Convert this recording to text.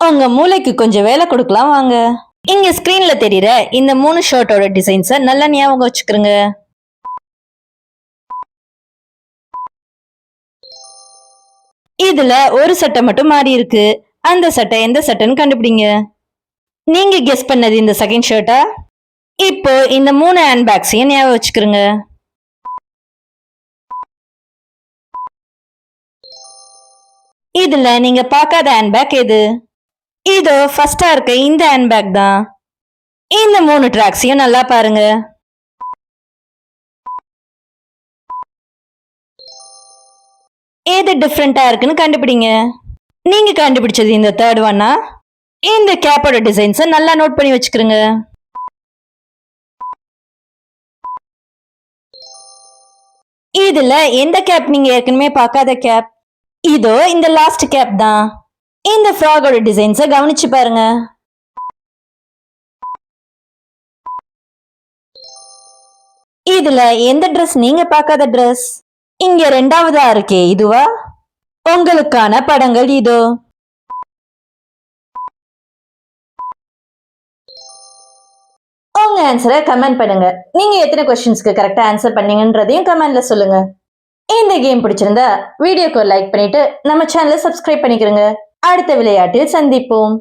உங்க மூளைக்கு கொஞ்சம் வேலை கொடுக்கலாம் வாங்க. இங்க ஸ்கிரீன்ல தெரியற இந்த மூணு ஷர்ட்டோட டிசைன்ஸை நல்லா ஞாபகம் வச்சுக்கிறோங்க இதுல ஒரு சட்டை மட்டும் மாறி இருக்கு. அந்த சட்டை எந்த சட்டைன்னு கண்டுபிடிங்க. நீங்க கெஸ் பண்ணது இந்த செகண்ட் ஷர்ட்டா இப்போ இந்த மூணு ஹேண்ட் பேக்ஸையும் ஞாபகம் வச்சுக்கிறோங்க இதுல நீங்க பார்க்காத ஹேண்ட்பேக் எது? இதோ ஃபர்ஸ்டா இருக்க இந்த ஹேண்ட்பேக் தான். இந்த மூணு ட்ராக்ஸையும் நல்லா பாருங்க. எது டிஃப்ரெண்டா இருக்குன்னு கண்டுபிடிங்க. நீங்க கண்டுபிடிச்சது இந்த தேர்ட் ஒன்னா இந்த கேப்போட டிசைன்ஸை நல்லா நோட் பண்ணி வச்சுக்கிறோங்க இதுல எந்த கேப் நீங்க ஏற்கனவே பார்க்காத கேப் இதோ இந்த லாஸ்ட் கேப் தான். இந்த ஃப்ராகோட டிசைன்ஸை கவனிச்சு பாருங்க. இதுல எந்த ட்ரெஸ் நீங்க பார்க்காத ட்ரெஸ் இங்க ரெண்டாவதா இருக்கே இதுவா? உங்களுக்கான படங்கள் இதோ. உங்க ஆன்சரை கமெண்ட் பண்ணுங்க. நீங்க எத்தனை கொஸ்டின்ஸ்க்கு கரெக்டா ஆன்சர் பண்ணீங்கன்றதையும் கமெண்ட்ல சொல்லுங்க. இந்த கேம் பிடிச்சிருந்தா வீடியோக்கு லைக் பண்ணிட்டு நம்ம சேனலை சப்ஸ்கிரைப் பண்ணிக்கிறோங்க அடுத்த விளையாட்டில் சந்திப்போம்.